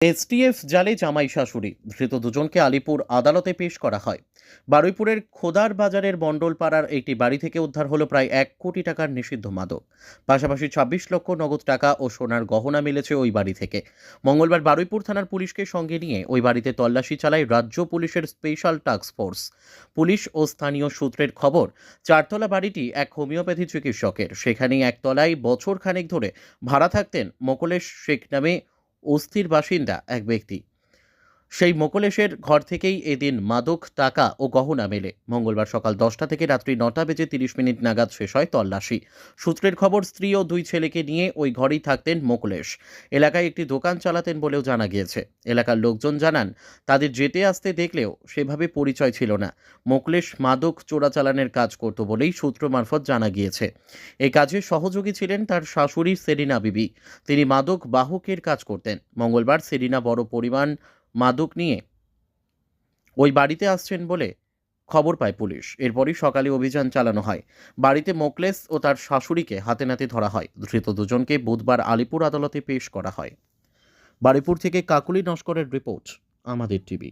STF জালে জামাই শাশুড়ি। ধৃত দুজনকে আলিপুর আদালতে পেশ করা হয়। বারুইপুরের খোদার বাজারের মণ্ডলপাড়ার একটি বাড়ি থেকে উদ্ধার হলো প্রায় এক কোটি টাকার নিষিদ্ধ মাদক। পাশাপাশি ছাব্বিশ লক্ষ নগদ টাকা ও সোনার গহনা মিলেছে ওই বাড়ি থেকে। মঙ্গলবার বারুইপুর থানার পুলিশকে সঙ্গে নিয়ে ওই বাড়িতে তল্লাশি চালায় রাজ্য পুলিশের স্পেশাল টাস্ক ফোর্স। পুলিশ ও স্থানীয় সূত্রের খবর, চারতলা বাড়িটি এক হোমিওপ্যাথি চিকিৎসকের। সেখানেই একতলায় বছর খানেক ধরে ভাড়া থাকতেন মোকলেশ শেখ নামে অস্থির বাসিন্দা এক ব্যক্তি। সেই মোকলেশের ঘর থেকেই এদিন মাদক, টাকা ও গহনা মেলে। মঙ্গলবার সকাল দশটা থেকে রাত্রি নটা বেজে তিরিশ মিনিট নাগাদ শেষ হয় তল্লাশি। সূত্রের খবর, স্ত্রী ও দুই ছেলেকে নিয়ে ওই ঘরেই থাকতেন মোকলেশ। এলাকায় একটি দোকান চালাতেন বলেও জানা গিয়েছে। এলাকার লোকজন জানান, তাদের যেতে আসতে দেখলেও সেভাবে পরিচয় ছিল না। মোকলেশ মাদক চোরাচালানের কাজ করত বলেই সূত্র মারফত জানা গিয়েছে। এই কাজে সহযোগী ছিলেন তার শাশুড়ি সেরিনা বিবি। তিনি মাদক বাহকের কাজ করতেন। মঙ্গলবার সেরিনা বড় পরিমাণ মাদক নিয়ে। ওই বাড়িতে আসছেন বলে খবর পায় পুলিশ। এরপরই সকালে অভিযান চালানো হয়। বাড়িতে মোকলেস ও তার শাশুড়িকে হাতে নাতে ধরা হয়। ধৃত দুজনকে বুধবার আলিপুর আদালতে পেশ করা হয়। বাড়িপুর থেকে কাকুলি নস্করের রিপোর্ট, আমাদের টিভি।